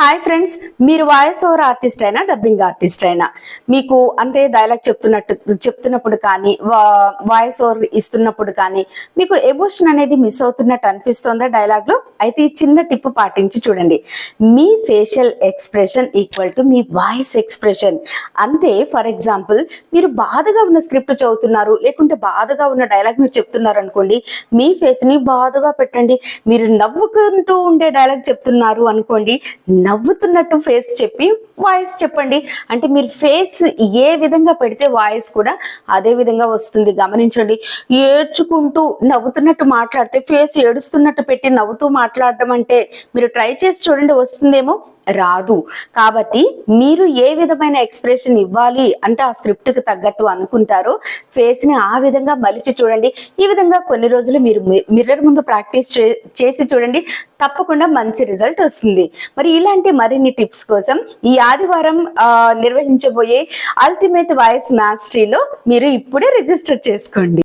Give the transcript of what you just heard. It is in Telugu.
హాయ్ ఫ్రెండ్స్ మీరు వాయిస్ ఓవర్ ఆర్టిస్ట్ అయినా డబ్బింగ్ ఆర్టిస్ట్ అయినా మీకు అంటే డైలాగ్ చెప్తున్నట్టు చెప్తున్నప్పుడు కానీ వాయిస్ ఓవర్ ఇస్తున్నప్పుడు కానీ మీకు ఎమోషన్ అనేది మిస్ అవుతున్నట్టు అనిపిస్తుందా డైలాగ్లో? అయితే ఈ చిన్న టిప్ పాటించి చూడండి. మీ ఫేషియల్ ఎక్స్ప్రెషన్ ఈక్వల్ టు మీ వాయిస్ ఎక్స్ప్రెషన్ అంతే ఫర్ ఎగ్జాంపుల్ మీరు బాధగా ఉన్న స్క్రిప్ట్ చదువుతున్నారు లేకుంటే బాధగా ఉన్న డైలాగ్ మీరు చెప్తున్నారు అనుకోండి మీ ఫేస్ని బాధగా పెట్టండి. మీరు నవ్వుకుంటూ ఉండే డైలాగ్ చెప్తున్నారు అనుకోండి నవ్వుతున్నట్టు ఫేస్ చెప్పి వాయిస్ చెప్పండి. అంటే మీరు ఫేస్ ఏ విధంగా పెడితే వాయిస్ కూడా అదే విధంగా వస్తుంది. గమనించండి. ఏడ్చుకుంటూ నవ్వుతున్నట్టు మాట్లాడితే ఫేస్ ఏడుస్తున్నట్టు పెట్టి నవ్వుతూ మాట్లాడడం అంటే మీరు ట్రై చేసి చూడండి వస్తుందేమో? రాదు. కాబట్టి మీరు ఏ విధమైన ఎక్స్ప్రెషన్ ఇవ్వాలి అంటే ఆ స్క్రిప్ట్కి తగ్గట్టు అనుకుంటారో ఫేస్ని ఆ విధంగా మలిచి చూడండి. ఈ విధంగా కొన్ని రోజులు మీరు మిర్రర్ ముందు ప్రాక్టీస్ చేసి చూడండి. తప్పకుండా మంచి రిజల్ట్ వస్తుంది. మరి ఇలాంటి మరిన్ని టిప్స్ కోసం ఈ ఆదివారం నిర్వహించబోయే అల్టిమేట్ వాయిస్ మాస్టరీలో మీరు ఇప్పుడే రిజిస్టర్ చేసుకోండి.